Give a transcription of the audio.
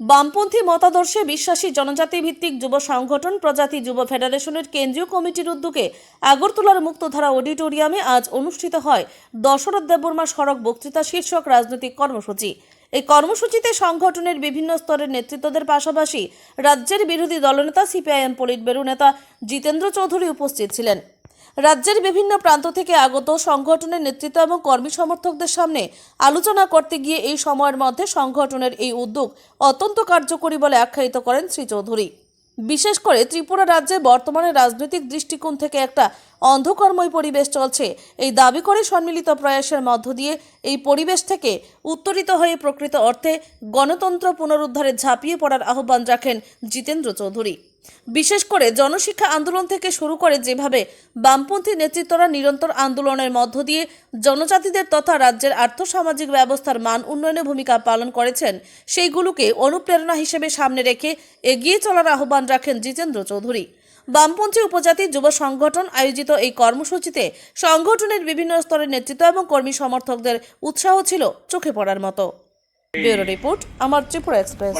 বামপন্থী মতাদর্শে বিশ্বাসী জনজাতি ভিত্তিক যুব সংগঠন প্রজাতি যুব ফেডারেশনের কেন্দ্রীয় কমিটির উদ্যোগে আগরতলার মুক্তধারা অডিটোরিয়ামে আজ অনুষ্ঠিত হয় দশরথ দেববর্মা সড়ক বক্তৃতা শীর্ষক রাজনৈতিক কর্মসূচি। এই কর্মসূচিতে সংগঠনের বিভিন্ন স্তরের নেতৃত্বদের পাশাপাশি রাজ্যের বিরোধী দলনেতা, সিপিআইএম পলিট নেতা জিতেন্দ্র চৌধুরী উপস্থিত ছিলেন। রাজ্যের বিভিন্ন প্রান্ত থেকে আগত সংগঠনের নেতৃত্ব এবং কর্মী সমর্থকদের সামনে আলোচনা করতে গিয়ে এই সময়ের মধ্যে সংগঠনের এই উদ্যোগ অত্যন্ত কার্যকরী বলে আখ্যায়িত করেন শ্রী চৌধুরী। বিশেষ করে ত্রিপুরা রাজ্যে বর্তমানে রাজনৈতিক দৃষ্টিকোণ থেকে একটা অন্ধকর্ময় পরিবেশ চলছে। এই দাবি করে সম্মিলিত প্রয়াসের মধ্য দিয়ে এই পরিবেশ থেকে উত্তরিত হয়ে প্রকৃত অর্থে গণতন্ত্র পুনরুদ্ধারে ঝাঁপিয়ে পড়ার আহ্বান রাখেন জিতেন্দ্র চৌধুরী। বিশেষ করে জনশিক্ষা আন্দোলন থেকে শুরু করে যেভাবে বামপন্থী নেতৃত্বরা নিরন্তর আন্দোলনের মধ্য দিয়ে জনজাতিদের তথা রাজ্যের আর্থসামাজিক ব্যবস্থার মান উন্নয়নে ভূমিকা পালন করেছেন, সেইগুলোকে অনুপ্রেরণা হিসেবে সামনে রেখে এগিয়ে চলার আহ্বান রাখেন জিতেন্দ্র চৌধুরী। বামপন্থী উপজাতি যুব সংগঠন আয়োজিত এই কর্মসূচিতে সংগঠনের বিভিন্ন স্তরের নেতৃত্ব এবং কর্মী সমর্থকদের উৎসাহ ছিল চোখে পড়ার মতো। ব্যুরো রিপোর্ট, আমার ত্রিপুরা এক্সপ্রেস।